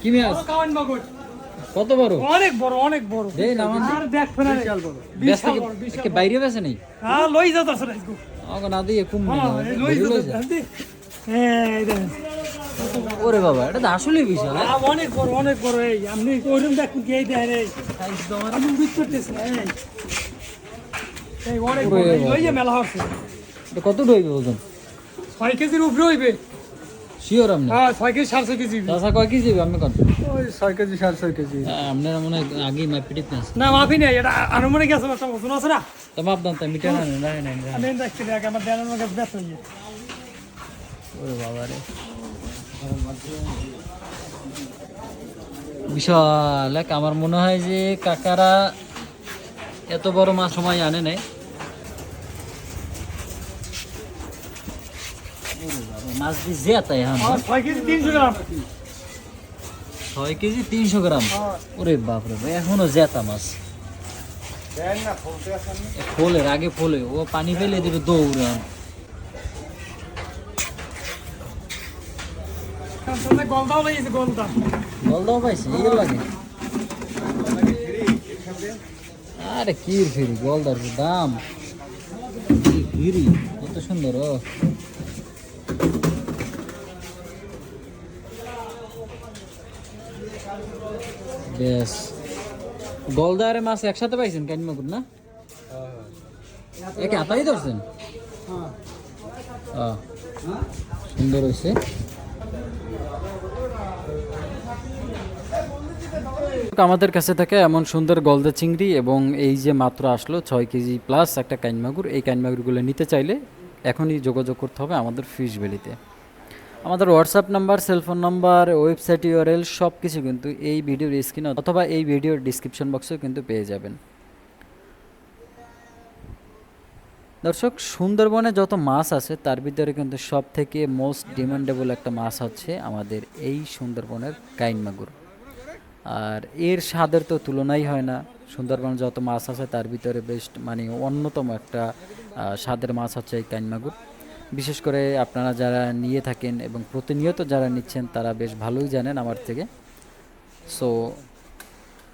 কি মাছ কাওয়ান মাগুর কত বড়? অনেক বড় অনেক বড়। দেই না আর দেখ ফেনা বিশাল বড়। বিশাল বড় কে বাইরে বেছে নেই? হ্যাঁ লই যাও আমাকে না দিয়ে কুম হ্যাঁ এই লই যাও এই দেখ। ওরে বাবা এটা তো আসলেই বিশাল হ্যাঁ? অনেক বড় অনেক বড় এই আপনি ওইরকম দেখুন কি এই দেখেন এই। আমি করতেছি না, এই। এই অনেক বড় লই যে মেলা হচ্ছে। কত রইবে ওজন? ছয় কেজির উপরে হইবে। শিওর আপনি হ্যাঁ ছয় কেজি সাড়ে ছয় কেজি। চাষা কয় কেজি আমি কত ওই ছয় কেজি সাড়ে ছয় কেজি। আপনারা মনে হয় আগেই মাপ পিটিত না না মাফি নেই এটা আনুমানিক আছে ওজন আছে না? তো মাপ দাম তাই মিটার না না না না। আমি দেখছি দেখ আমার দেড় আমাকে ব্যস্ত হয়ে ওরে বাবা রে। বিশাল এক আমার মনে হয় যে কাকারা এত বড় মাছ সময় আনে নাই ওরে বাবা, মাছ দিয়ে জেতাই হ্যাঁ ছয় কেজি তিনশো গ্রাম ছয় কেজি তিনশো গ্রাম ওরে বাপরে ভাই এখনও জেতা মাছ ফোলের আগে ফোলে ও পানি ফেলে দিবে দৌড়ে। গলদাও পাইছে আরে কি ফিরি গলদার দাম কি কত সুন্দর, ও বেশ। গলদারে মাছ একসাথে পাইছেন কানিমাকুর না? একে হাতাই ধরছেন? সুন্দর হয়েছে আমাদের কাছে থাকে এমন সুন্দর গলদা চিংড়ি এবং এই যে মাত্র আসলো ছয় কেজি প্লাস একটা কাইনমাগুর এই কাইনমাগুরগুলো নিতে চাইলে এখনই যোগাযোগ করতে হবে আমাদের ফিশ ভ্যালিতে। আমাদের WhatsApp number cellphone number website URL সব কিছু কিন্তু এই ভিডিওর স্ক্রিনে অথবা এই ভিডিওর ডিসক্রিপশন বক্সেও কিন্তু পেয়ে যাবেন। দর্শক, সুন্দরবনে যত মাছ আছে, তার ভিতরে কিন্তু সব থেকে মোস্ট ডিমান্ডেবল একটা মাছ হচ্ছে আমাদের এই সুন্দরবনের কাইন মাগুর। আর এর স্বাদের তো তুলনাই হয় না। সুন্দরবন যত মাছ আছে, তার ভিতরে বেস্ট মানে অন্যতম একটা স্বাদের মাছ হচ্ছে এই কাইন মাগুর। বিশেষ করে আপনারা যারা নিয়ে থাকেন এবং প্রতিনিয়ত যারা নিচ্ছেন, তারা বেশ ভালোই জানেন আমার থেকে। সো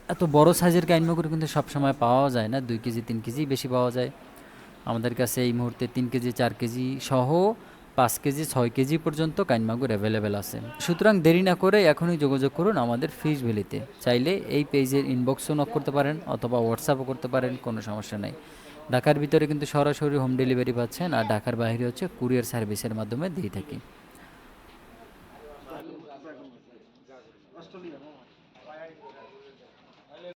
এত বড় সাইজের কাইন মাগুর কিন্তু সবসময় পাওয়া যায় না। দুই কেজি, তিন কেজি বেশি পাওয়া যায়। আমাদের কাছে এই মুহূর্তে তিন কেজি, চার কেজি সহ পাঁচ কেজি, ছয় কেজি পর্যন্ত কাইনমাগুর অ্যাভেলেবেল আছে। সুতরাং দেরি না করে এখনই যোগাযোগ করুন আমাদের ফিশ ভ্যালিতে চাইলে এই পেজের ইনবক্সও নক করতে পারেন অথবা হোয়াটসঅ্যাপও করতে পারেন, কোনো সমস্যা নেই। ঢাকার ভিতরে কিন্তু সরাসরি হোম ডেলিভারি পাচ্ছেন আর ঢাকার বাইরে হচ্ছে কুরিয়ার সার্ভিসের মাধ্যমে দিয়ে থাকি।